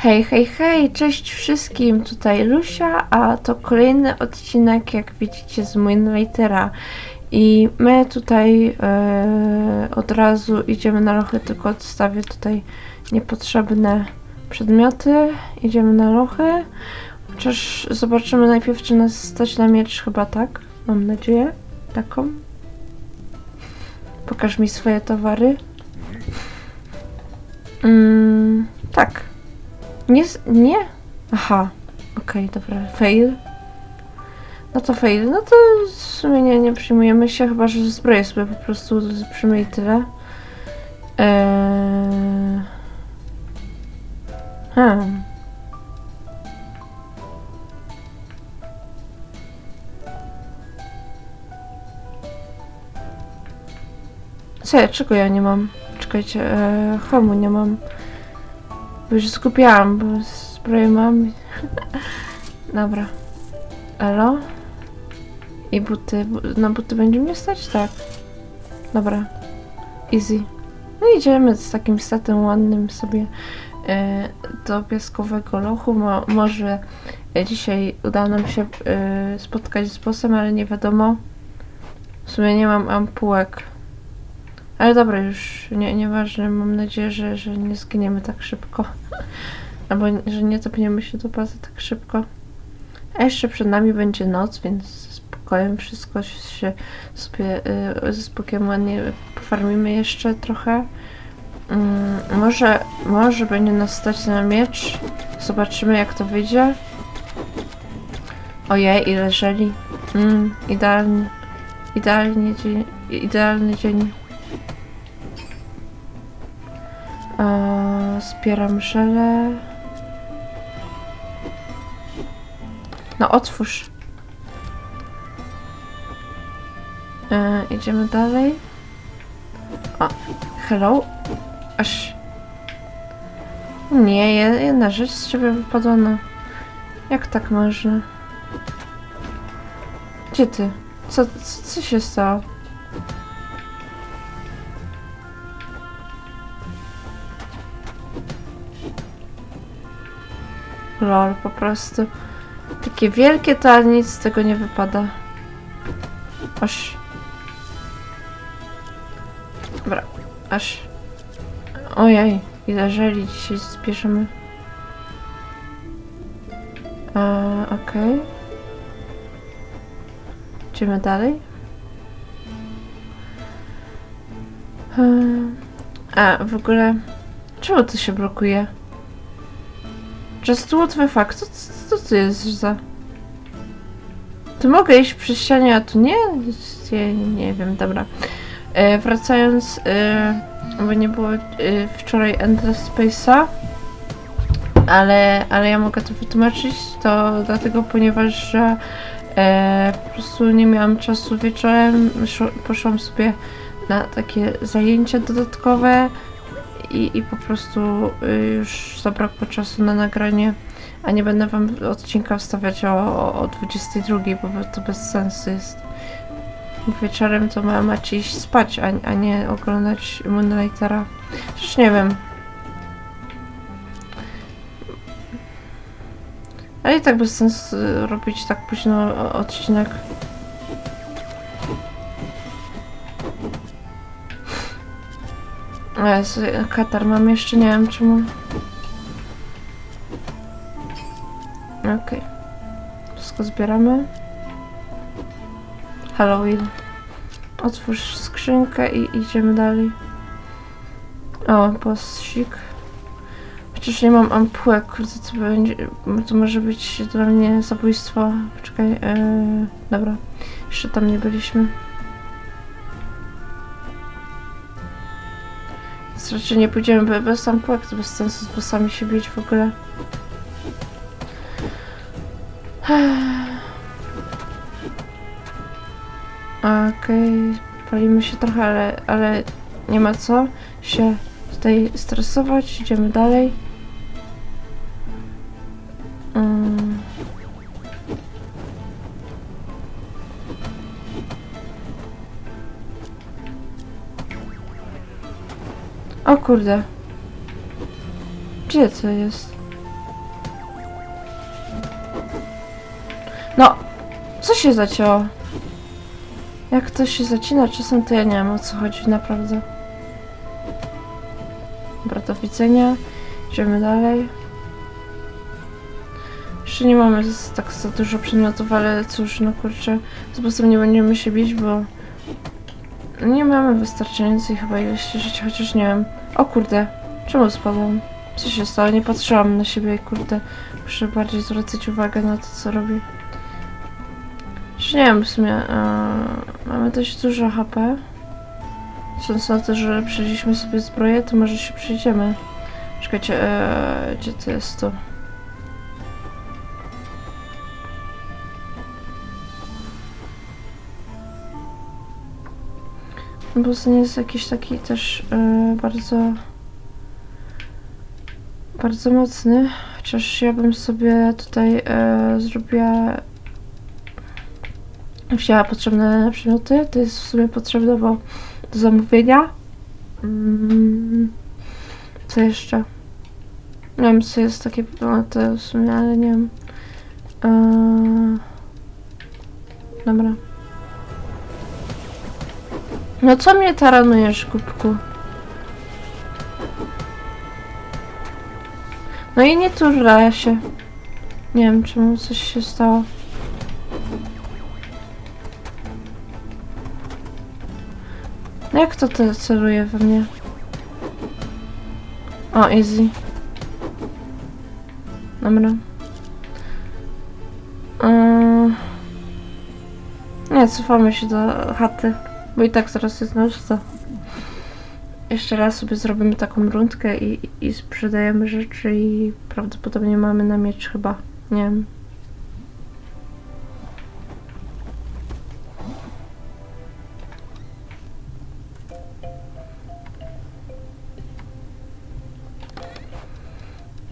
Hej, hej, hej, cześć wszystkim, tutaj Lusia, a to kolejny odcinek, jak widzicie, z Moonlightera. I my tutaj e, od razu idziemy na lochy, tylko odstawię tutaj niepotrzebne przedmioty. Idziemy na lochy, chociaż zobaczymy najpierw, czy nas stać na miecz, chyba tak, mam nadzieję, taką. Pokaż mi swoje towary. Mm, tak. Nie, nie? Aha. Okej, dobra. Fail. No to fail. No to w sumie nie, nie przyjmujemy się, chyba że zbroję sobie po prostu przyjmę i tyle. Eee... Hmm. Co czego ja nie mam? Czekajcie, e, hełmu nie mam. Bo już skupiałam, bo zbroję mam. Dobra. Elo? I buty. Bu- Na buty będzie mnie stać? Tak. Dobra. Easy. No idziemy z takim setem ładnym sobie e, do piaskowego lochu. Mo może dzisiaj uda nam się e, spotkać z bossem, ale nie wiadomo. W sumie nie mam ampułek. Ale dobra, już nie, nieważne. Mam nadzieję, że, że nie zginiemy tak szybko. Albo że nie topniemy się do bazy tak szybko. A jeszcze przed nami będzie noc, więc ze spokojem wszystko się sobie y, ze spokojem ładnie pofarmimy jeszcze trochę. Mm, może, może będzie nas stać na miecz. Zobaczymy jak to wyjdzie. Ojej, ile żeli. Mm, idealny. Idealnie dzień, idealny dzień. Zbieram żele. No otwórz. Eee, idziemy dalej. O, hello. Aż. Nie, je- jedna rzecz z ciebie wypadła na... Jak tak można? Gdzie ty? Co, co, co się stało? Lol, po prostu. Takie wielkie, to ale nic z tego nie wypada. Aż. Dobra, aż. Ojej, ile żeli dzisiaj zbierzemy. Eee, okej. Idziemy dalej. Eee, a, w ogóle... Czemu to się blokuje? What the fuck? Co, co, to jest za... Tu mogę iść przy ścianie, a tu nie? Nie, nie wiem, dobra. E, wracając, e, bo nie było e, wczoraj Endless Space'a, ale, ale ja mogę to wytłumaczyć, to dlatego, ponieważ że e, po prostu nie miałam czasu wieczorem, poszłam sobie na takie zajęcia dodatkowe i, i po prostu y, już zabrakło czasu na nagranie, a nie będę wam odcinka wstawiać o, o, o 22, bo to bez sensu jest. Wieczorem to ma, macie iść spać, a, a nie oglądać Moonlightera. Przecież nie wiem. Ale i tak bez sensu robić tak późno odcinek. Jezu, katar mam jeszcze, nie wiem czemu. Okej. Wszystko zbieramy. Halloween. Otwórz skrzynkę i idziemy dalej. O, bossik. Chociaż nie mam ampułek, kurde, to będzie... To może być dla mnie zabójstwo. Poczekaj, ee, dobra. Jeszcze tam nie byliśmy. Raczej nie pójdziemy be- bez ampułek, to bez sensu z bossami się bić w ogóle. Okej, palimy się trochę, ale, ale nie ma co się tutaj stresować. Idziemy dalej. kurde. Gdzie to jest? No! Co się zacięło? Jak to się zacina czasem, to ja nie wiem o co chodzi naprawdę. Dobra, do widzenia. Idziemy dalej. Jeszcze nie mamy tak za dużo przedmiotów, ale cóż, no kurczę, z bossem nie będziemy się bić, bo nie mamy wystarczającej chyba ilości życia, chociaż nie wiem. O kurde, czemu spadłam? Co się stało? Nie patrzyłam na siebie, kurde. Muszę bardziej zwracać uwagę na to, co robię. Czy nie wiem, w sumie e, mamy dość dużo HP. Sądząc na to, że przejdziemy sobie zbroję, to może się przejdziemy. Czekajcie, e, gdzie to jest to? Nie jest jakiś taki też e, bardzo bardzo mocny, chociaż ja bym sobie tutaj e, zrobiła wzięła potrzebne przedmioty, to jest w sumie potrzebne, bo do zamówienia mm, co jeszcze? Nie wiem, co jest takie, to w sumie, ale nie wiem. Eee, dobra. No co mnie taranujesz, kubku? No i nie turla się. Nie wiem, czemu coś się stało. Jak to te celuje we mnie? O, easy. Dobra. Yy... Nie, cofamy się do chaty, bo i tak zaraz jest noc, Jeszcze raz sobie zrobimy taką rundkę i, i sprzedajemy rzeczy i prawdopodobnie mamy na miecz chyba. Nie wiem.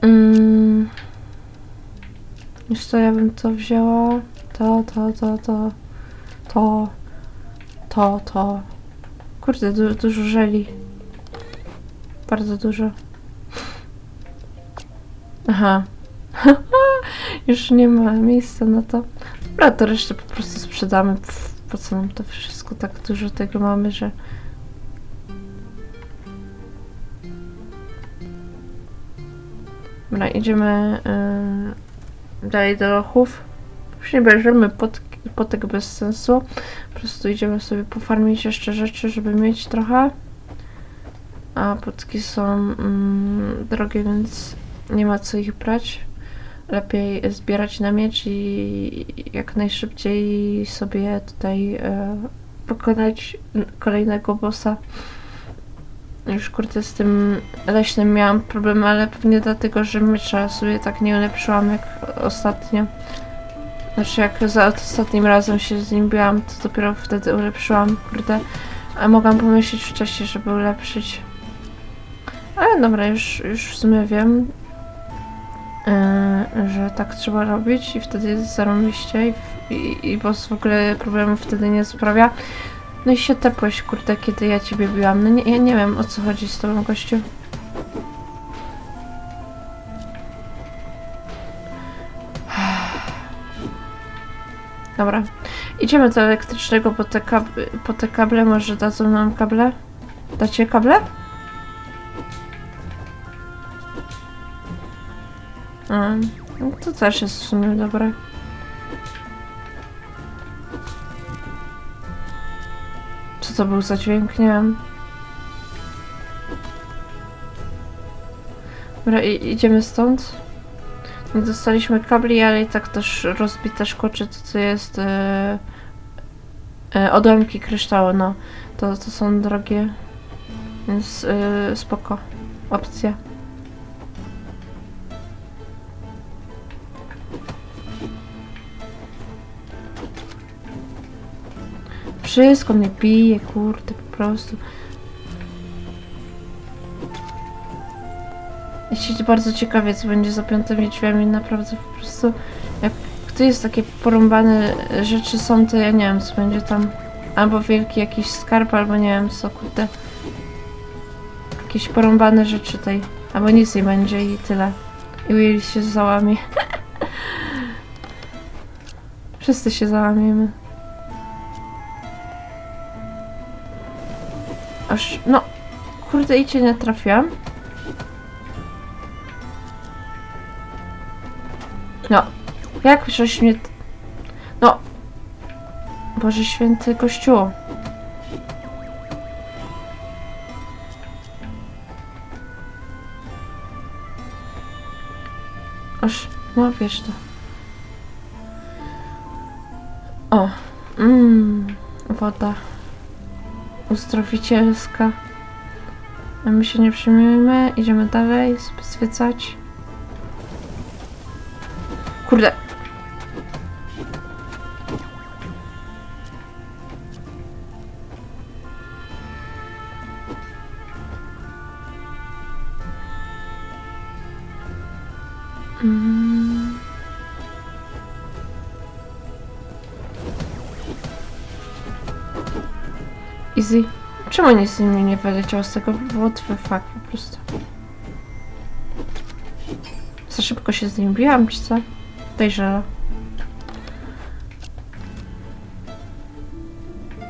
Mm. Wiesz co, ja bym to wzięła. To, to, to, to. To. To, to. Kurde, du dużo żeli. Bardzo dużo. Aha. Już nie ma miejsca na to. Dobra, to resztę po prostu sprzedamy. Pff, po co nam to wszystko? Tak dużo tego mamy, że... Dobra, idziemy yy, dalej do lochów. Już bierzemy pot, potek bez sensu. Po prostu idziemy sobie pofarmić jeszcze rzeczy, żeby mieć trochę. A potki są mm, drogie, więc nie ma co ich brać. Lepiej zbierać na miecz i jak najszybciej sobie tutaj e, pokonać kolejnego bossa. Już kurde z tym leśnym miałam problem, ale pewnie dlatego, że miecza sobie tak nie ulepszyłam jak ostatnio. Znaczy jak za ostatnim razem się z nim biłam, to dopiero wtedy ulepszyłam, kurde. A mogłam pomyśleć wcześniej, żeby ulepszyć. Ale dobra, już, już w sumie wiem, yy, że tak trzeba robić i wtedy jest i, i, i boss w ogóle problemu wtedy nie sprawia. No i się tepłeś, kurde, kiedy ja ciebie biłam. No nie, ja nie wiem, o co chodzi z tobą, gościu. Dobra. Idziemy do elektrycznego po te, kab te kable. Może dadzą nam kable? Dacie kable? A, no to też jest w sumie dobre. Co to był za dźwięk? Nie wiem. Dobra, idziemy stąd. Nie dostaliśmy kabli, ale i tak też rozbite szkło, to co jest e, e, odłamki kryształu, no. To, to są drogie, więc e, spoko. Opcja. Wszystko mnie pije, kurde, po prostu. Jeśli bardzo ciekawie, co będzie za piątymi drzwiami, naprawdę po prostu jak tu jest takie porąbane rzeczy są, to ja nie wiem, co będzie tam. Albo wielki jakiś skarb, albo nie wiem co, kurde. Jakieś porąbane rzeczy tej. Albo nic nie będzie i tyle. I Will się załamie. Wszyscy się załamiemy. Aż, no, kurde, i cię nie trafiłam. No, jak żeś mnie... No, Boże Święty Kościół. Aż, no wiesz to. O, mmm, woda uzdrowicielska. My się nie przyjmujemy, idziemy dalej, zwiecać. Kurde. Mm. Easy. Czemu nic nimi nie wyleciało z tego? What the fuck, po prostu. Za szybko się z nim biłam, czy co? Dejrzela.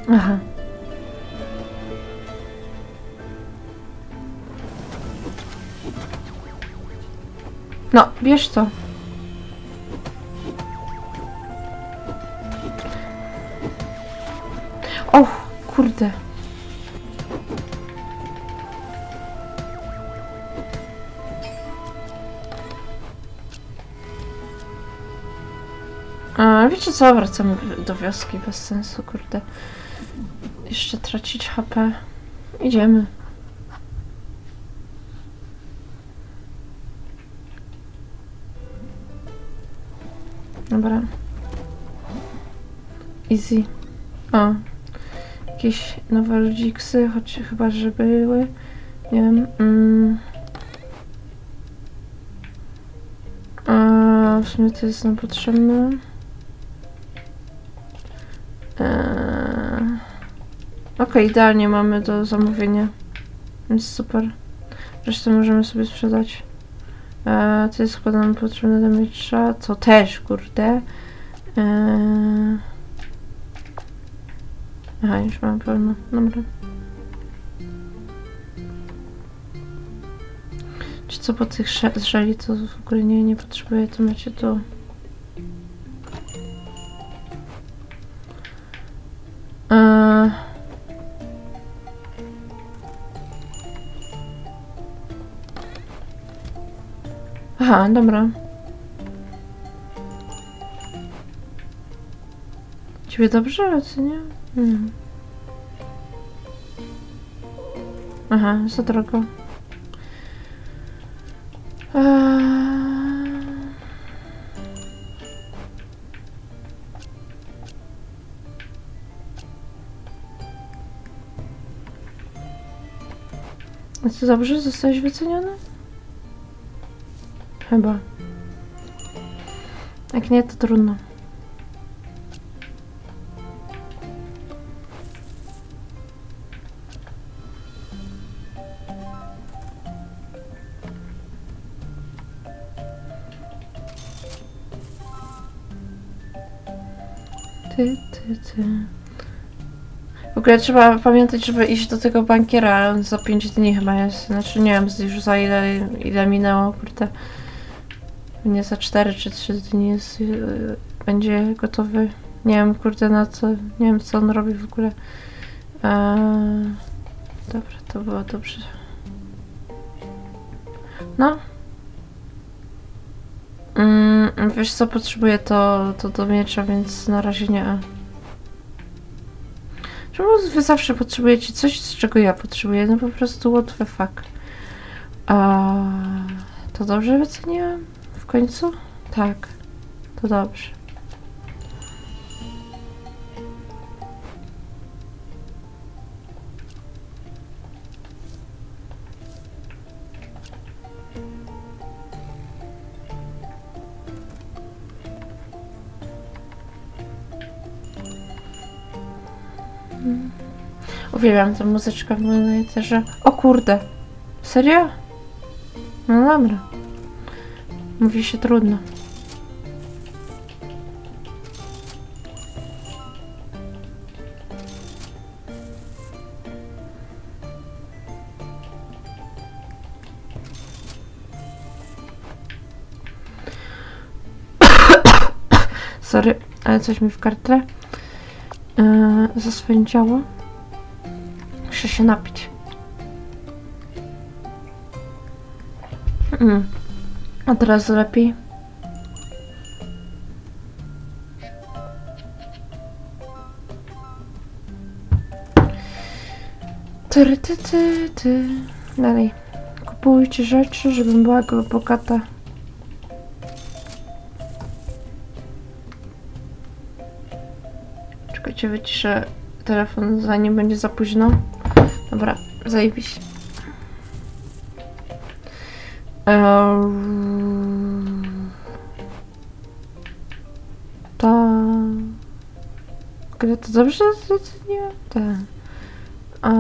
Aha. No, bierz to. Wiecie co? Wracamy do wioski bez sensu, kurde. Jeszcze tracić HP. Idziemy. Dobra. Easy. O. Jakieś nowe ludziksy, choć chyba, że były. Nie wiem. Mm. A, w sumie to jest nam potrzebne. Idealnie mamy do zamówienia. Więc super. Resztę możemy sobie sprzedać. Eee, to jest chyba nam potrzebne do miecza. To też, kurde. Eee. Aha, już mam pełno. Dobra. Czy co po tych zżeli to w ogóle nie, nie potrzebuję, to macie tu. Eee. Aha, dobra. Ciebie dobrze, czy nie? Nie. Aha, za drogo. Eee... A co dobrze? Zostałeś wyceniony? Chyba. Jak nie, to trudno. Ty, ty, ty. W ogóle trzeba pamiętać, żeby iść do tego bankiera, za 5 dni chyba jest. Znaczy nie wiem już za ile, ile minęło, kurde. Nie za 4 czy 3 dni jest, yy, będzie gotowy. Nie wiem, kurde, na co, nie wiem co on robi w ogóle. Eee, dobra, to było dobrze. No. Mm, wiesz co, potrzebuję to, to do miecza, więc na razie nie. Czemu wy zawsze potrzebujecie coś, z czego ja potrzebuję? No po prostu what the fuck. A, to dobrze wyceniłem? W końcu? Tak. To dobrze. Uwielbiam tę muzyczkę w monitorze. O kurde. Serio? No dobra. Mówi się trudno. Sorry, ale coś mi w kartle yy, zaswędziało. Muszę się napić. Mm. A teraz lepiej. Ty, ty, ty, ty. Dalej. Kupujcie rzeczy, żebym była bogata. Czekajcie, wyciszę telefon zanim będzie za późno. Dobra, zajebiście. To... Gra to dobrze wyceniłem? Tak. A...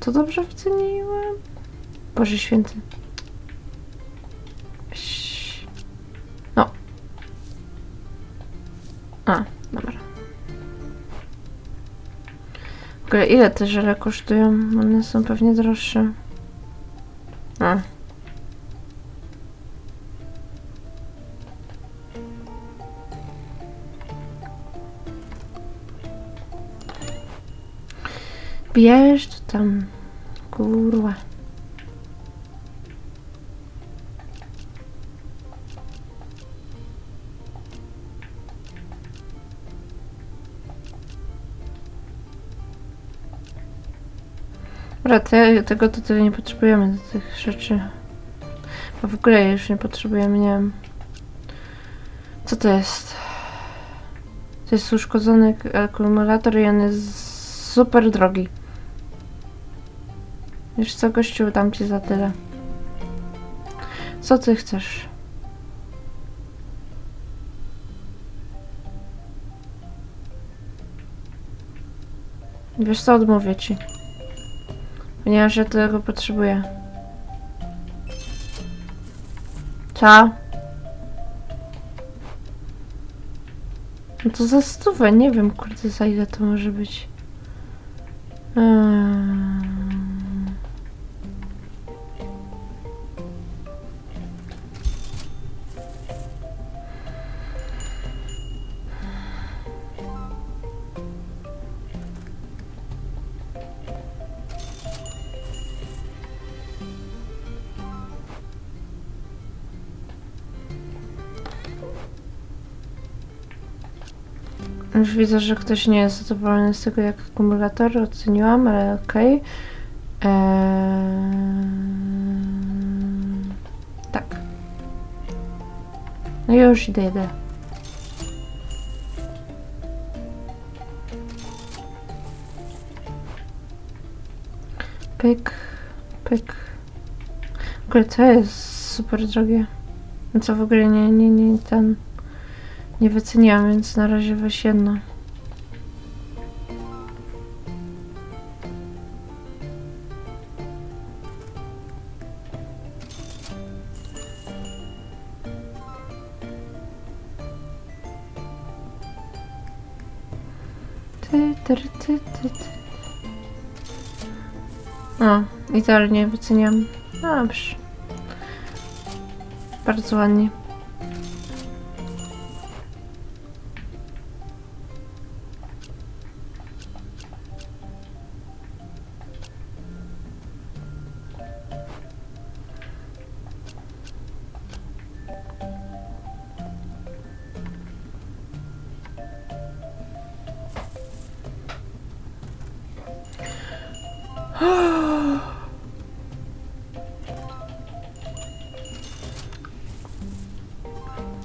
To dobrze wyceniłem? Boże święty. No. A, dobra. W ogóle ile te żele kosztują? One są pewnie droższe. To tam. Kurwa. Dobra, te, tego to tyle nie potrzebujemy do tych rzeczy. Bo w ogóle już nie potrzebujemy, nie wiem. Co to jest? To jest uszkodzony ak- akumulator i on jest super drogi. Wiesz co, gościu, dam ci za tyle. Co ty chcesz? Wiesz co, odmówię ci. Ponieważ ja tego potrzebuję. Co? No to za stówę, nie wiem, kurde, za ile to może być. Eee... Już widzę, że ktoś nie jest zadowolony z tego, jak akumulator oceniłam, ale okej. Eee... Tak. No już idę, idę. Pyk, pyk. W ogóle to jest super drogie. No co w ogóle nie, nie, nie, ten... Nie wyceniłam, więc na razie weź jedno. Ty, ty, ty, ty, wyceniam. Dobrze. Bardzo ładnie.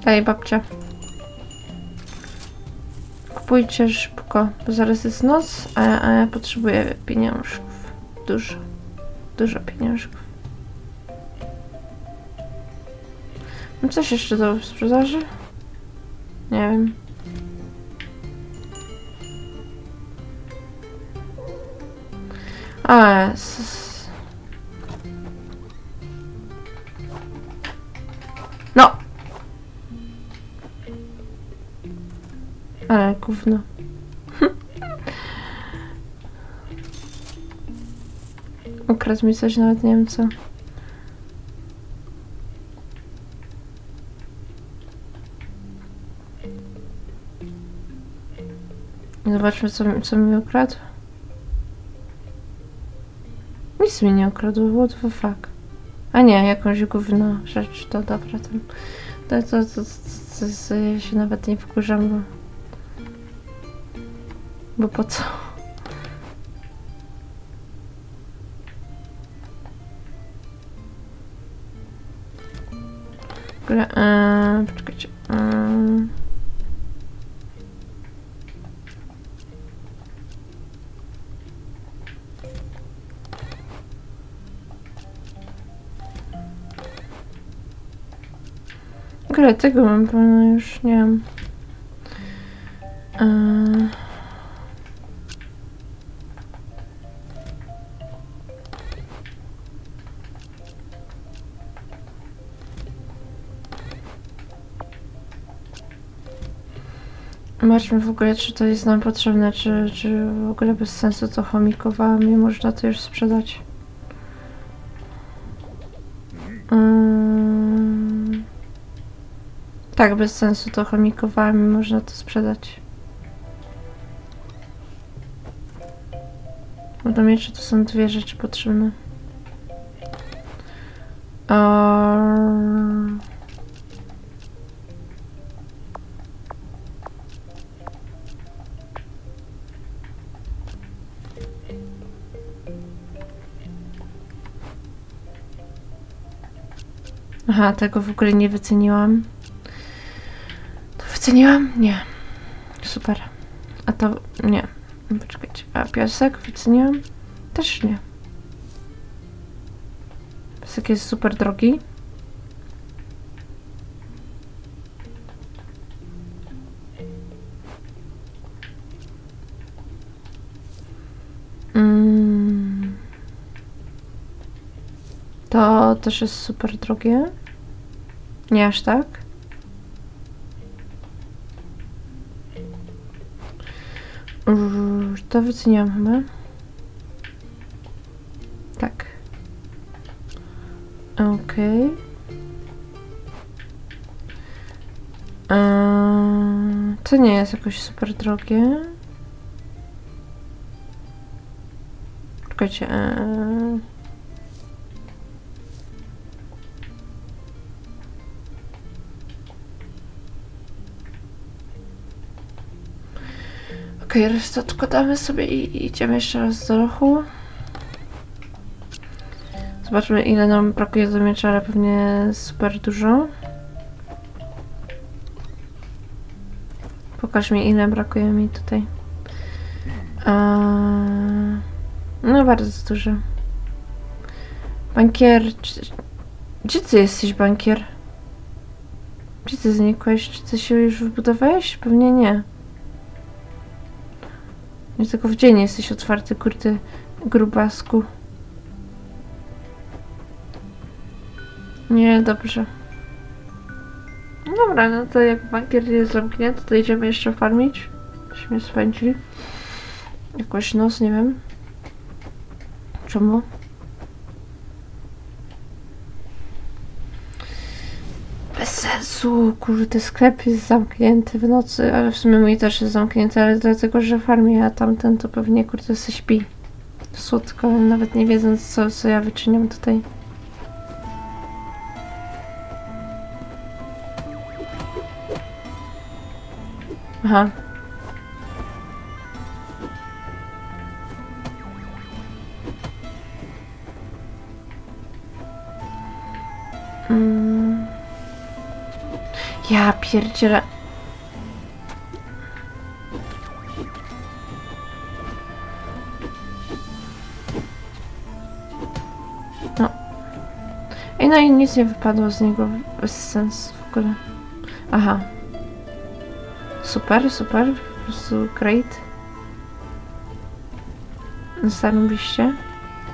Daj babcia. Kupujcie szybko, bo zaraz jest noc, a, a ja potrzebuję pieniążków. Dużo. Dużo pieniążków. Mam coś jeszcze do sprzedaży? Nie wiem. A, gówno. Ukradł mi coś, nawet nie wiem co. Zobaczmy, co, co mi ukradł. Nic mi nie ukradł, what the fuck. A nie, jakąś gówno rzecz, to dobra, to, to, to, to, to, to, to ja się nawet nie wkurzam, bo... Bo po co? Ogóle, eee, poczekajcie. eee. Ogóle tego mam pełno już, nie. Zobaczmy w ogóle, czy to jest nam potrzebne, czy, czy w ogóle bez sensu to chomikowanie, nie można to już sprzedać. Tak, bez sensu to chomikowałem, można to sprzedać. Do mieczy to są dwie rzeczy potrzebne. Aha, tego w ogóle nie wyceniłam. To wyceniłam? Nie. Super. A to nie. Poczekajcie. A piasek wyceniłam? Też nie. Piasek jest super drogi. Mm. To też jest super drogie. Nie aż tak. To wyceniam chyba. Tak. Okej. Eee, To nie jest jakoś super drogie. Czekajcie. eee. Okej, resztę odkładamy sobie i idziemy jeszcze raz do ruchu. Zobaczmy ile nam brakuje do miecza, ale pewnie super dużo. Pokaż mi ile brakuje mi tutaj. Eee, no bardzo dużo. Bankier... Gdzie ty jesteś, bankier? Gdzie ty znikłeś? Czy ty się już wybudowałeś? Pewnie nie. Nie tylko w dzień jesteś otwarty, kurde, grubasku. Nie, dobrze. No Dobra, no to jak bankier jest zamknięty, to idziemy jeszcze farmić. Się mnie spędzi. Jakoś noc, nie wiem. Czemu? Bez sensu, kurde, sklep jest zamknięty w nocy, ale w sumie mój też jest zamknięty, ale dlatego, że farmię, a tamten to pewnie, kurde, se śpi. Słodko, nawet nie wiedząc, co, co ja wyczyniam tutaj. Aha. Ja pierdzielę. No. Ej, no i nic nie wypadło z niego. Bez sensu w ogóle. Aha. Super, super. Po prostu great. Zarobiście.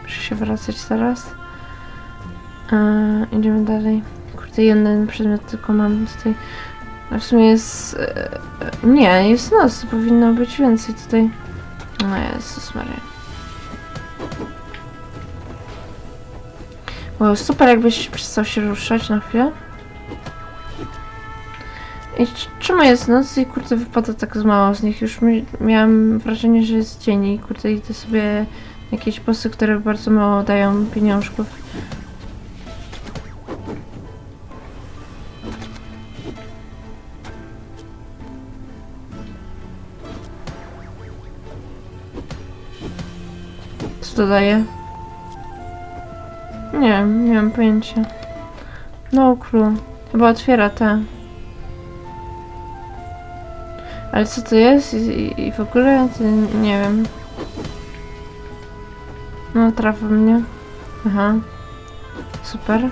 Muszę się wracać teraz. Eee, idziemy dalej. Kurde, jeden przedmiot tylko mam tutaj. A w sumie jest... e, e, Nie, jest noc. Powinno być więcej tutaj. No Jezus Maria. Wow, super jakbyś przestał się ruszać na chwilę. I czemu jest noc i kurde wypada tak z mało z nich? Już mi, miałam wrażenie, że jest dzień i kurde idę sobie jakieś posy, które bardzo mało dają pieniążków. To daje? Nie wiem, nie mam pojęcia. No clue. Chyba otwiera te. Ale co to jest? I, i- w ogóle? To nie wiem. No, trafił mnie. Aha. Super.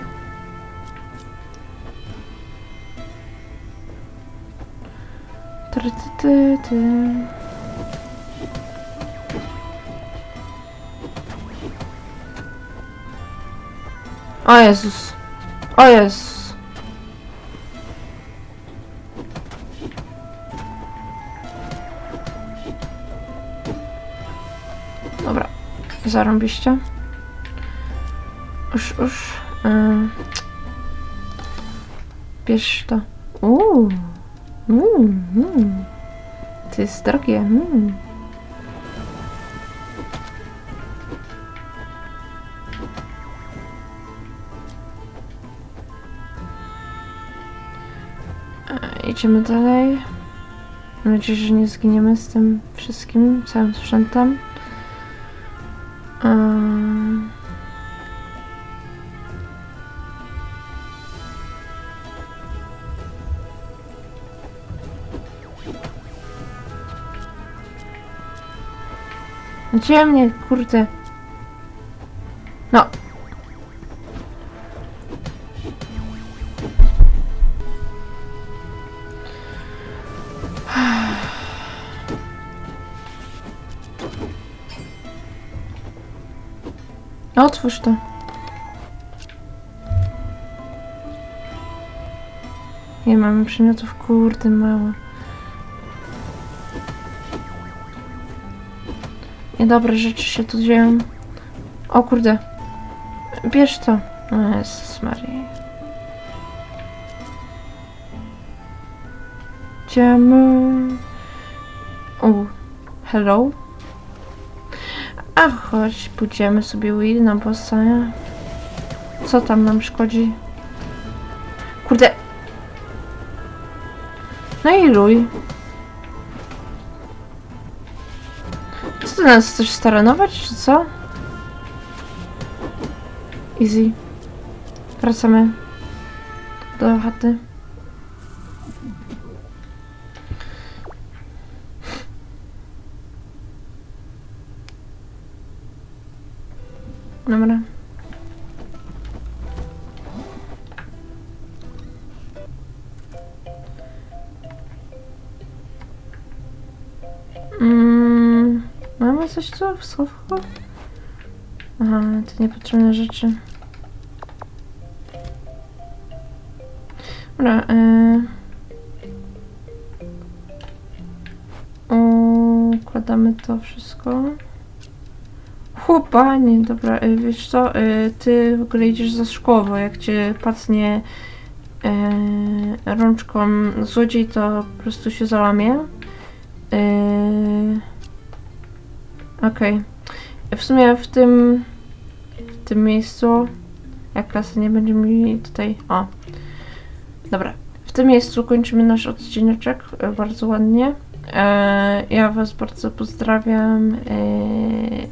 Ty, ty, ty, O Jezus. O Jezus. Dobra. Zarąbiście. Już, już. Yy. Bierz to. Uuu. Mm, mm. To jest drogie. Mm. Idziemy dalej. Mam nadzieję, że nie zginiemy z tym wszystkim, całym sprzętem. Um. Gdzie kurde? Otwórz to. Nie mamy przedmiotów, kurde, mało. Niedobre rzeczy się tu dzieją. O kurde. Bierz to. O Jezus Maria. Idziemy. O, hello. A chodź, pójdziemy sobie u na bossa. Co tam nam szkodzi? Kurde. No i luj. Co ty nas chcesz staranować, czy co? Easy. Wracamy do chaty. Mamy coś tu w schowku? Aha, to niepotrzebne rzeczy. Dobra, yy... Układamy to wszystko. Chłopanie, dobra, y, wiesz co, y, ty w ogóle idziesz za szkłowo, jak cię pacnie rączką złodziej, to po prostu się załamie. Okej. W sumie w tym w tym miejscu jak kasy nie będzie mi tutaj... O. Dobra. W tym miejscu kończymy nasz odcineczek e, bardzo ładnie. E, ja Was bardzo pozdrawiam. E,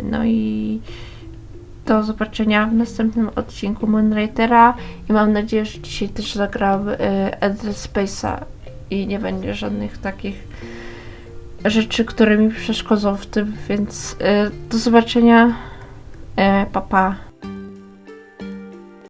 no i do zobaczenia w następnym odcinku Moonlightera. I mam nadzieję, że dzisiaj też zagram e, Endless Space'a i nie będzie żadnych takich rzeczy, które mi przeszkodzą w tym, więc e, do zobaczenia. E, pa, pa.